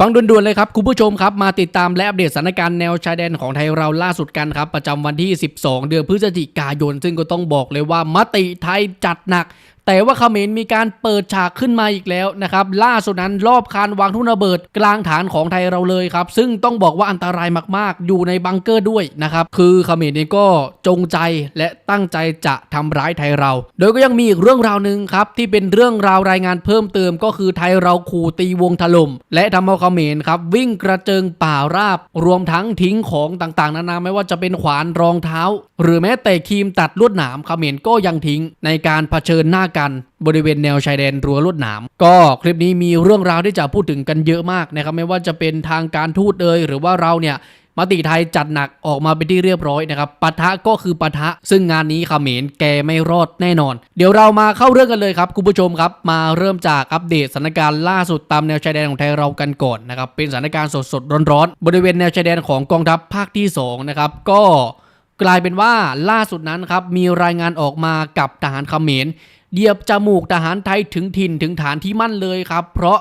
ฟังด่วนๆเลยครับคุณผู้ชมครับมาติดตามและอัปเดตสถานการณ์แนวชายแดนของไทยเราล่าสุดกันครับประจำวันที่ 12 เดือนพฤศจิกายน ซึ่งก็ต้องบอกเลยว่ามติไทยจัดหนัก แต่ว่าเขมรมีการเปิดฉากขึ้นมาอีกแล้วนะครับล่าสุดนั้นรอบคานวางทุ่นระเบิดกลางฐานของไทยเราเลยครับ ซึ่งต้องบอกว่าอันตรายมากๆ อยู่ในบังเกอร์ด้วยนะครับคือเขมรเองก็จงใจและตั้งใจจะทำร้ายไทยเรา โดยก็ยังมีอีกเรื่องราวหนึ่งครับที่เป็นเรื่องราวรายงานเพิ่มเติมก็คือไทยเราขู่ตีวงถล่มและทำเอาเขมรครับวิ่งกระเจิงป่าราบ รวมทั้งทิ้งของต่างๆ นานาไม่ว่าจะเป็นขวานรองเท้า หรือแม้แต่ครีมตัดลวดหนามเขมรก็ยังทิ้งในการเผชิญหน้ากันบริเวณแนวชายแดนรั้วลวดหนาม ก็คลิปนี้มีเรื่องราวที่จะพูดถึงกันเยอะมากนะครับไม่ว่าจะเป็นทางการทูตเอยหรือว่าเราเนี่ยมติไทยจัดหนักออกมาเป็นที่เรียบร้อยนะครับปะทะก็คือปะทะ ซึ่งงานนี้เขมรแกไม่รอดแน่นอน เดี๋ยวเรามาเข้าเรื่องกันเลยครับคุณผู้ชมครับ มาเริ่มจากอัปเดตสถานการณ์ล่าสุดตามแนวชายแดนของไทยเรากันก่อนนะครับเป็นสถานการณ์สดๆร้อนๆบริเวณแนวชายแดนของกองทัพภาคที่สองนะครับก็กลายเป็นว่าล่าสุดนั้นครับมีรายงานออกมากับทหารเขมร เดียบจมูกทหารไทยถึงถิ่นถึงฐานที่มั่นเลยครับ เพราะ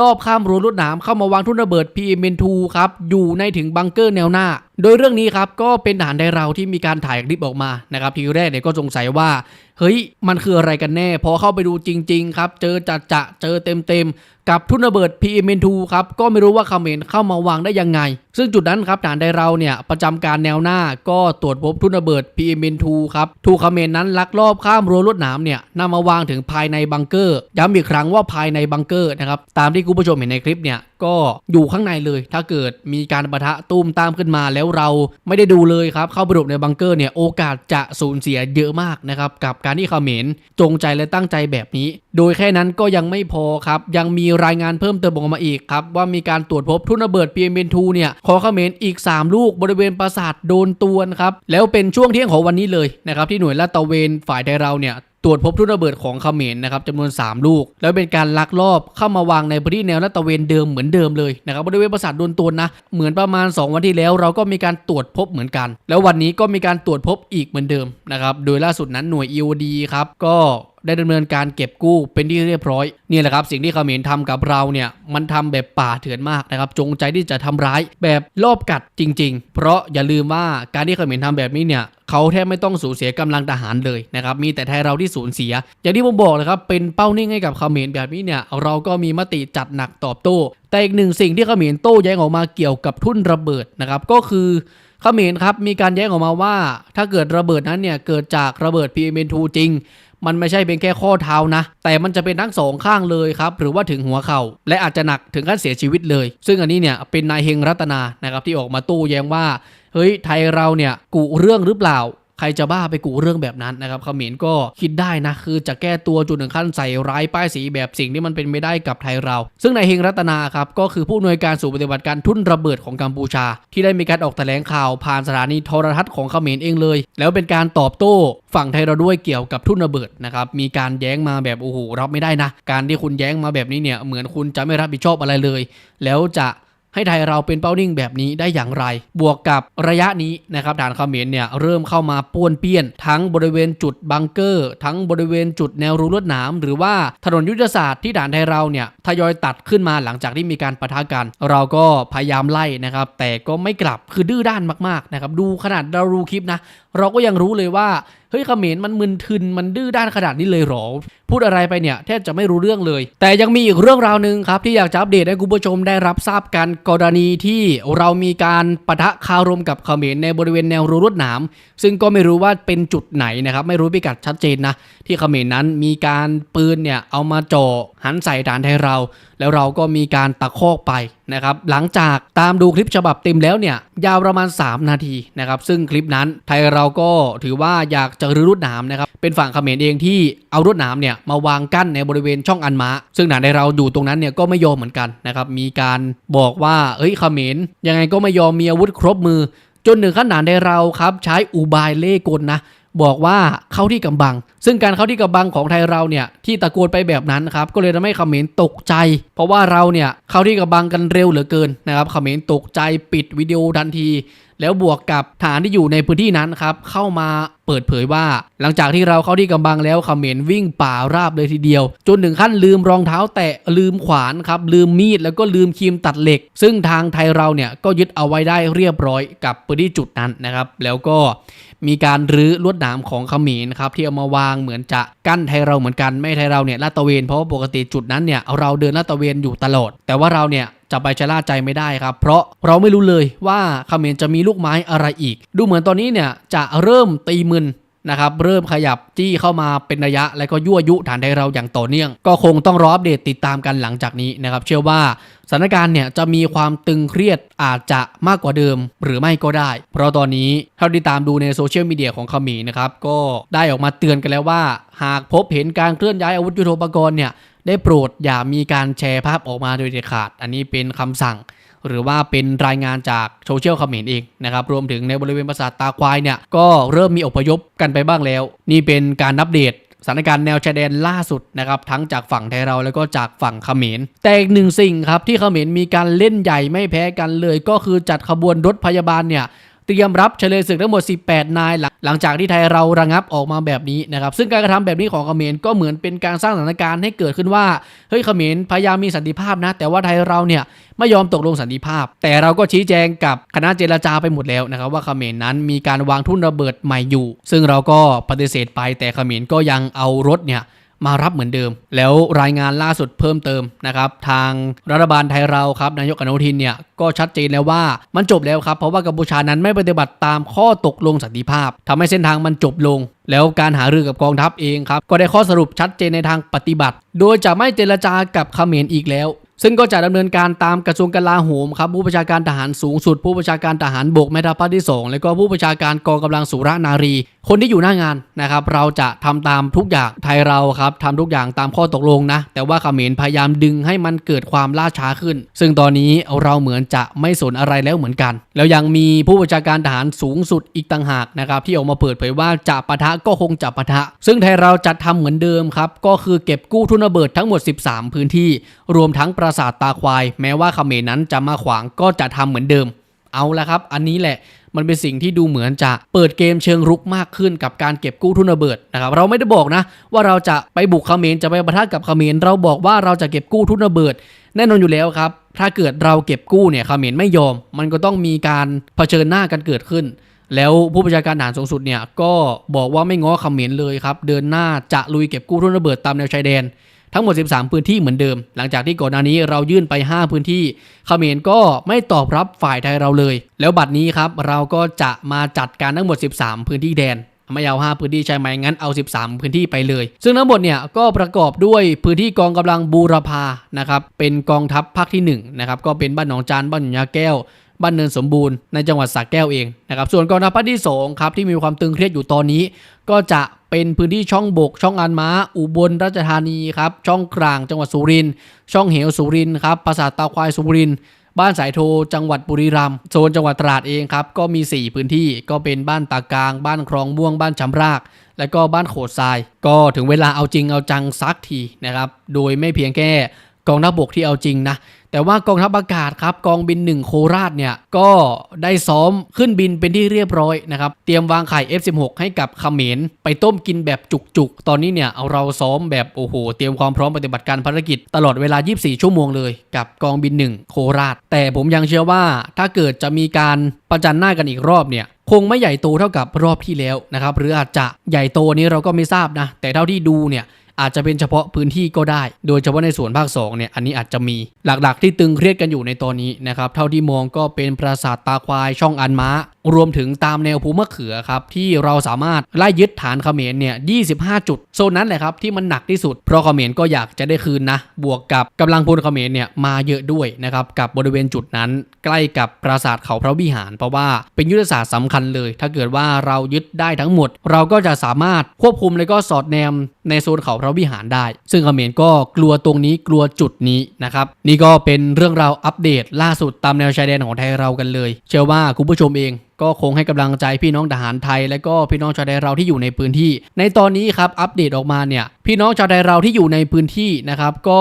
รอบข้ามรั้วลวดหนามเข้ามาวางทุ่นระเบิด PM2 ครับ อยู่ในถึงบังเกอร์แนวหน้าโดยเรื่องนี้ครับก็เป็นทหารไทยเราที่มีการถ่ายคลิปออกมานะครับทีแรกเนี่ยก็สงสัยว่าเฮ้ยมันคืออะไรกันแน่ พอเข้าไปดูจริง ๆ ครับ เจอจัดจะเจอเต็มๆ กับทุ่นระเบิด PM2 ครับก็ไม่รู้ว่าเขมรเข้ามาวางได้ยังไง ซึ่งจุดนั้นครับทหารไทยเราเนี่ยประจำการแนวหน้าก็ตรวจพบทุ่นระเบิด PM2 ครับถูกเขมรนั้นลักลอบข้ามรั้วลวดหนามเนี่ยนำมาวางถึงภายในบังเกอร์ ย้ำอีกครั้งว่าภายในบังเกอร์นะครับตามที่คุณผู้ชมเห็นในคลิปเนี่ยก็อยู่ข้างในเลย ถ้าเกิดมีการประทะตุ้มตามขึ้นมาแล้วเราไม่ได้ดูเลยครับ เข้าไปหลบในบังเกอร์เนี่ยโอกาสจะสูญเสียเยอะมากนะครับ กับการที่เขมรจงใจและตั้งใจแบบนี้ โดยแค่นั้นก็ยังไม่พอครับ ยังมีรายงานเพิ่มเติมออกมาอีกครับ ว่ามีการตรวจพบทุ่นระเบิด PM2 เนี่ยของเขมรอีก 3 ลูกบริเวณปราสาทโดนตวนครับแล้วเป็นช่วงเที่ยงของวันนี้เลยนะครับที่หน่วยลาดตระเวนฝ่ายไทยเราเนี่ย ตรวจพบทุ่นระเบิดของเขมรนะครับจำนวน 3 ลูก แล้วเป็นการลักลอบเข้ามาวางในพื้นที่แนวลาดตระเวนเดิมเหมือนเดิมเลยนะครับบริเวณปราสาทดวนตวนนะเหมือนประมาณ 2 วันที่แล้ว เราก็มีการตรวจพบเหมือนกัน แล้ววันนี้ก็มีการตรวจพบอีกเหมือนเดิมนะครับโดยล่าสุดนั้นหน่วย EOD ครับก็ ได้ดำเนินการเก็บกู้เป็นที่เรียบร้อยนี่แหละครับสิ่งที่เขมรทำกับเราเนี่ยมันทำแบบป่าเถื่อนมากนะครับจงใจที่จะทำร้ายแบบรอบกัดจริง ๆ เพราะอย่าลืมว่าการที่เขมรทำแบบนี้เนี่ยเขาแทบไม่ต้องสูญเสียกำลังทหารเลยนะครับมีแต่ไทยเราที่สูญเสีย อย่างที่ผมบอกเลยครับเป็นเป้านิ่งให้กับเขมรแบบนี้เนี่ยเราก็มีมติจัดหนักตอบโต้ แต่อีกหนึ่งสิ่งที่เขมรโต้แย้งออกมาเกี่ยวกับทุ่นระเบิดนะครับก็คือเขมรครับมีการแย้งออกมาว่า ถ้าเกิดระเบิดนั้นเนี่ยเกิดจากระเบิด PM2 จริง มันไม่ใช่เป็นแค่ข้อเท้านะ แต่มันจะเป็นทั้งสองข้างเลยครับ หรือว่าถึงหัวเข่า และอาจจะหนักถึงขั้นเสียชีวิตเลย ซึ่งอันนี้เนี่ยเป็นนายเฮงรัตนานะครับที่ออกมาตู้แย้งว่า เฮ้ยไทยเราเนี่ยกุเรื่องหรือเปล่า ใครจะบ้าไปกุเรื่องแบบนั้นนะครับเขมรก็คิดได้นะคือจะแก้ตัวจุดถึงขั้นใส่ร้ายป้ายสีแบบสิ่งที่มันเป็นไม่ได้กับไทยเรา ซึ่งนายเฮงรัตนาครับก็คือผู้อำนวยการสู่ปฏิบัติการทุ่นระเบิดของกัมพูชา ที่ได้มีการออกแถลงข่าวผ่านสถานีโทรทัศน์ของเขมรเองเลย แล้วเป็นการตอบโต้ฝั่งไทยเราด้วยเกี่ยวกับทุ่นระเบิดนะครับมีการแย้งมาแบบโอ้โหรับไม่ได้นะ การที่คุณแย้งมาแบบนี้เนี่ยเหมือนคุณจะไม่รับผิดชอบอะไรเลย แล้วจะ ให้ไทยเราเป็นเป้านิ่งแบบนี้ได้อย่างไร บวกกับระยะนี้นะครับฐานเขมรเนี่ยเริ่มเข้ามาป้วนเปี้ยน ทั้งบริเวณจุดบังเกอร์ ทั้งบริเวณจุดแนวรูลวดหนามหรือว่าถนนยุทธศาสตร์ที่ฐานไทยเราเนี่ยทยอยตัดขึ้นมาหลังจากที่มีการปะทะกัน เราก็พยายามไล่นะครับแต่ก็ไม่กลับคือดื้อด้านมากๆนะครับดูขนาดเราดูคลิปนะ เราก็ยังรู้เลยว่าเฮ้ยเขมรมันมึนทึนมันดื้อด้านขนาดนี้เลยหรอ พูดอะไรไปเนี่ยแทบจะไม่รู้เรื่องเลย แต่ยังมีอีกเรื่องราวหนึ่งครับ ที่อยากจะอัปเดตให้คุณผู้ชมได้รับทราบกันกรณีที่เรามีการปะทะคารมกับเขมรในบริเวณแนวรั้วลวดหนามซึ่งก็ไม่รู้ว่าเป็นจุดไหนนะครับไม่รู้พิกัดชัดเจนนะที่เขมรนั้นมีการปืนเนี่ยเอามาจ่อหันใส่ฐานไทยเรา แล้วเราก็มีการตะคอกไปนะครับหลังจากตามดูคลิปฉบับเต็มแล้วเนี่ยยาวประมาณ 3 นาทีนะครับซึ่งคลิปนั้นไทยเราก็ถือว่าอยากจะรื้อรวดหนามนะครับ เป็นฝั่งเขมรเองที่เอารวดหนามเนี่ยมาวางกั้นในบริเวณช่องอันมะ ซึ่งหนานในเราอยู่ตรงนั้นเนี่ยก็ไม่ยอมเหมือนกันนะครับ มีการบอกว่าเอ้ยเขมรยังไงก็ไม่ยอมมีอาวุธครบมือ จนหนึ่งขันหนานในเราครับใช้อุบายเล่กลนะ บอกว่าเข้าที่กำบัง ซึ่งการเข้าที่กำบังของไทยเราเนี่ยที่ตะโกนไปแบบนั้นครับก็เลยทำให้เขมรตกใจ เพราะว่าเราเนี่ยเข้าที่กำบังกันเร็วเหลือเกินนะครับเขมรตกใจปิดวิดีโอทันที แล้วบวกกับฐานที่อยู่ในพื้นที่นั้นครับเข้ามา เปิดเผยว่า หลังจากที่เราเข้าที่กำบังแล้วเขมรวิ่งป่าราบเลยทีเดียว จนถึงขั้นลืมรองเท้าแตะลืมขวานครับลืมมีดแล้วก็ลืมครีมตัดเหล็ก ซึ่งทางไทยเราเนี่ยก็ยึดเอาไว้ได้เรียบร้อยกับพื้นที่จุดนั้นนะครับ แล้วก็มีการรื้อลวดหนามของเขมรครับที่เอามาวางเหมือนจะกั้นไทยเราเหมือนกันไม่ไทยเราเนี่ยลาดตะเวนเพราะว่าปกติจุดนั้นเนี่ยเราเดินลาดตะเวนอยู่ตลอด แต่ว่าเราเนี่ย จะไปชะล่าใจไม่ได้ครับ เพราะเราไม่รู้เลยว่าเขมรจะมีลูกไม้อะไรอีก ดูเหมือนตอนนี้เนี่ยจะเริ่มตีมึน นะครับเริ่มขยับจี้เข้ามาเป็นระยะ และก็ยั่วยุฐานไทยเราอย่างต่อเนื่อง ก็คงต้องรออัปเดตติดตามกันหลังจากนี้นะครับเชื่อว่าสถานการณ์เนี่ยจะมีความตึงเครียดอาจจะมากกว่าเดิมหรือไม่ก็ได้ เพราะตอนนี้เท่าที่ตามดูในโซเชียลมีเดียของเขมรนะครับก็ได้ออกมาเตือนกันแล้วว่า หากพบเห็นการเคลื่อนย้ายอาวุธยุทโธปกรณ์เนี่ยได้โปรดอย่ามีการแชร์ภาพออกมาโดยเด็ดขาด อันนี้เป็นคำสั่ง หรือว่าเป็นรายงานจากโซเชียลคอมเมนต์เองนะครับรวมถึงในบริเวณปราสาทตาควายเนี่ยก็เริ่มมีอพยพกันไปบ้างแล้ว นี่เป็นการอัปเดตสถานการณ์แนวชายแดนล่าสุดนะครับทั้งจากฝั่งไทยเราแล้วก็จากฝั่งเขมร แต่อีกหนึ่งสิ่งครับที่เขมรมีการเล่นใหญ่ไม่แพ้กันเลย ก็คือจัดขบวนรถพยาบาลเนี่ย เตรียมรับเฉลยศึกทั้งหมด 18 นายหลังหลังจากที่ไทยเราระงับออกมาแบบนี้นะครับ ซึ่งการกระทำแบบนี้ของเขมรก็เหมือนเป็นการสร้างสถานการณ์ให้เกิดขึ้นว่า เฮ้ยเขมรพยายามมีสันติภาพนะ แต่ว่าไทยเราเนี่ยไม่ยอมตกลงสันติภาพ แต่เราก็ชี้แจงกับคณะเจรจาไปหมดแล้วนะครับว่าเขมรนั้นมีการวางทุ่นระเบิดใหม่อยู่ ซึ่งเราก็ปฏิเสธไปแต่เขมรก็ยังเอารถเนี่ย มารับเหมือนเดิม แล้วรายงานล่าสุดเพิ่มเติมนะครับทางรัฐบาลไทยเราครับนายกอนุทินเนี่ยก็ชัดเจนแล้วว่ามันจบแล้วครับ เพราะว่ากัมพูชานั้นไม่ปฏิบัติตามข้อตกลงสันติภาพทำให้เส้นทางมันจบลง แล้วการหารือกับกองทัพเองครับก็ได้ข้อสรุปชัดเจนในทางปฏิบัติ โดยจะไม่เจรจากับเขมรอีกแล้ว ซึ่งก็จะดำเนินการตามกระทรวงกลาโหมครับผู้บัญชาการทหารสูงสุด ผู้บัญชาการทหารบกแม่ทัพภาคที่ 2 แล้วก็ผู้บัญชาการกองกำลังสุรนารี คนที่อยู่หน้างานนะครับเราจะทำตามทุกอย่างไทยเราครับทำทุกอย่างตามข้อตกลงนะ แต่ว่าเขมรพยายามดึงให้มันเกิดความล่าช้าขึ้น ซึ่งตอนนี้เราเหมือนจะไม่สนอะไรแล้วเหมือนกัน แล้วยังมีผู้บัญชาการทหารสูงสุดอีกต่างหากนะครับที่ออกมาเปิดเผยว่าจะปะทะก็คงจะปะทะ ซึ่งไทยเราจะทำเหมือนเดิมครับก็คือเก็บกู้ทุนระเบิดทั้งหมด 13 พื้นที่ รวมทั้งปรราสาทตาควาย แม้ว่าเขมรนั้นจะมาขวางก็จะทำเหมือนเดิม เอาละครับ อันนี้แหละมันเป็นสิ่งที่ดูเหมือนจะเปิดเกมเชิงรุกมากขึ้นกับการเก็บกู้ทุนระเบิดนะครับเราไม่ได้บอกนะ ว่าเราจะไปบุกเขมรจะไปประทะกับเขมรเราบอกว่าเราจะเก็บกู้ทุนระเบิด แน่นอนอยู่แล้วครับ ถ้าเกิดเราเก็บกู้เนี่ยเขมรไม่ยอม มันก็ต้องมีการเผชิญหน้ากันเกิดขึ้น แล้วผู้บัญชาการทหารสูงสุดเนี่ยก็บอกว่าไม่ง้อเขมรเลยครับ เดินหน้าจะลุยเก็บกู้ทุนระเบิดตามแนวชายแดน ทั้งหมด 13 พื้นที่เหมือนเดิม หลังจากที่ก่อนหน้านี้เรายื่นไป 5 พื้นที่เขมรก็ไม่ตอบรับฝ่ายไทยเราเลย แล้วบัดนี้ครับเราก็จะมาจัดการทั้งหมด 13 พื้นที่แดนไม่เอา 5 พื้นที่ใช่ไหมงั้นเอา 13 พื้นที่ไปเลย ซึ่งทั้งหมดเนี่ยก็ประกอบด้วยพื้นที่กองกำลังบูรพานะครับเป็นกองทัพภาคที่1นะครับก็เป็นบ้านหนองจานบ้านหนองยาแก้วบ้านเนินสมบูรณ์ในจังหวัดสระแก้วเองนะครับส่วนกองทัพภาคที่2ครับที่มีความตึงเครียดอยู่ตอนนี้ ก็จะ เป็นพื้นที่ช่องบก ช่องอันม้า อุบลราชธานีครับ ช่องกลางจังหวัดสุรินทร์ ช่องเหวสุรินทร์ครับ ปราสาทตาควายสุรินทร์ บ้านสายโทจังหวัดบุรีรัมย์ โซนจังหวัดตราดเองครับ ก็มี 4 พื้นที่ ก็เป็นบ้านตากลาง บ้านคลองม่วง บ้านชำราก และก็บ้านโขดทราย ก็ถึงเวลาเอาจริงเอาจังซักทีนะครับ โดยไม่เพียงแค่ กองทัพบกที่เอาจริงนะแต่ว่ากองทัพอากาศครับกองบิน 1 โคราชเนี่ยก็ได้ซ้อมขึ้นบินเป็นที่เรียบร้อยนะครับเตรียมวางไข่ F16 ให้กับเขมรไปต้มกินแบบจุกๆ ตอนนี้เนี่ยเอาเราซ้อมแบบโอ้โหเตรียมความพร้อมปฏิบัติการภารกิจตลอดเวลา 24 ชั่วโมงเลยกับกองบิน 1 โคราช แต่ผมยังเชื่อว่าถ้าเกิดจะมีการประจันหน้ากันอีกรอบเนี่ยคงไม่ใหญ่โตเท่ากับรอบที่แล้วนะครับหรืออาจจะใหญ่โตนี้เราก็ไม่ทราบนะแต่เท่าที่ดูเนี่ย อาจจะเป็นเฉพาะพื้นที่ก็ได้ โดยเฉพาะในส่วนภาค2เนี่ยอันนี้อาจจะมีหลักๆ ที่ตึงเครียดกันอยู่ในตอนนี้นะครับเท่าที่มองก็เป็นปราสาทตาควายช่องอันม้า รวมถึงตามแนวภูมะเขือครับที่เราสามารถไล่ยึดฐานเขมรเนี่ย 25 จุด โซนนั้นแหละครับที่มันหนักที่สุด เพราะเขมรก็อยากจะได้คืนนะ บวกกับกำลังพลเขมรเนี่ยมาเยอะด้วยนะครับกับบริเวณจุดนั้น ใกล้กับปราสาทเขาพระวิหาร เพราะว่าเป็นยุทธศาสตร์สำคัญเลย ถ้าเกิดว่าเรายึดได้ทั้งหมด เราก็จะสามารถควบคุมและก็สอดแนมในโซนเขาพระวิหารได้ ซึ่งเขมรก็กลัวตรงนี้กลัวจุดนี้นะครับนี่ก็เป็นเรื่องราวอัปเดตล่าสุดตามแนวชายแดนของไทยเรากันเลย เชื่อว่าคุณผู้ชมเองก็คงให้กำลังใจพี่น้องทหารไทย และก็พี่น้องชาวไทยเราที่อยู่ในพื้นที่ ในตอนนี้ครับอัปเดตออกมาเนี่ยพี่น้องชาวไทยเราที่อยู่ในพื้นที่นะครับ ก็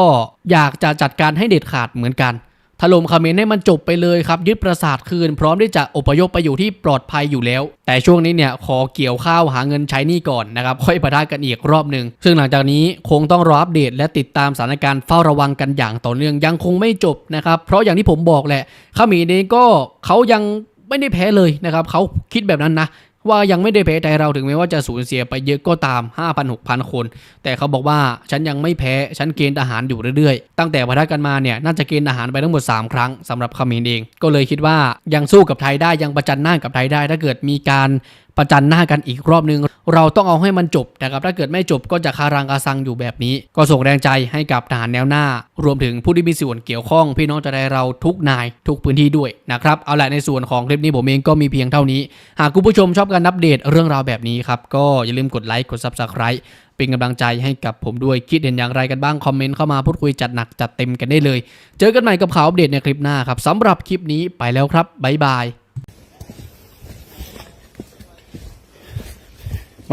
อยากจะจัดการให้เด็ดขาดเหมือนกันถล่มเขมรให้มันจบไปเลยครับ ยึดปราสาทคืน พร้อมที่จะอพยพไปอยู่ที่ปลอดภัยอยู่แล้ว แต่ช่วงนี้เนี่ยขอเกี่ยวข้าวหาเงินใช้หนี้ก่อนนะครับ ค่อยประทะกันอีกรอบหนึ่งซึ่งหลังจากนี้คงต้องรออัปเดต และติดตามสถานการณ์เฝ้าระวังกันอย่างต่อเนื่องยังคงไม่จบนะครับ เพราะอย่างที่ผมบอกแหละเขมรเองก็เขายัง ไม่ได้แพ้เลยนะครับเขาคิดแบบนั้นนะว่ายังไม่ได้แพ้ใจเราถึงแม้ว่าจะสูญเสียไปเยอะก็ตาม 5,000 6,000 คน แต่เขาบอกว่าฉันยังไม่แพ้ ฉันเกณฑ์ทหารอยู่เรื่อยๆ ตั้งแต่พัฒกันมาเนี่ยน่าจะเกณฑ์ทหารไปทั้งหมด 3 ครั้งสำหรับเขมรเอง ก็เลยคิดว่ายังสู้กับไทยได้ยังประจันหน้ากับไทยได้ ถ้าเกิดมีการ ประจันหน้ากันอีกรอบนึง เราต้องเอาให้มันจบนะครับถ้าเกิดไม่จบก็จะคารังคาซังอยู่แบบนี้ ก็ส่งแรงใจให้กับทหารแนวหน้า รวมถึงผู้ที่มีส่วนเกี่ยวข้อง พี่น้องจะได้เราทุกนายทุกพื้นที่ด้วยนะครับเอาละในส่วนของคลิปนี้ผมเองก็มีเพียงเท่านี้ หากคุณผู้ชมชอบการอัปเดตเรื่องราวแบบนี้ครับก็อย่าลืมกดไลค์กด Subscribe เป็นกำลังใจให้กับผมด้วยคิดเห็นอย่างไรกันบ้าง คอมเมนต์เข้ามาพูดคุยจัดหนักจัดเต็มกันได้เลย เจอกันใหม่กับข่าวอัปเดตในคลิปหน้าครับสำหรับคลิปนี้ไปแล้วครับบ๊ายบาย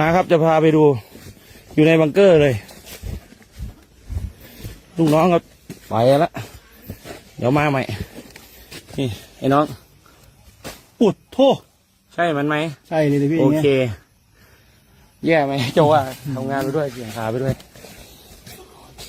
มาครับจะพาไปดู อยู่ในบังเกอร์เลยลูกน้องก็ไปแล้วเดี๋ยวมาใหม่นี่ไอ้น้อง อุดโทษใช่มันไหมใช่เลยดิพี่โออย่างเงี้ยเค แย่ไหมโจว่าทำงานไปด้วยเสียงขาไปด้วยโอเค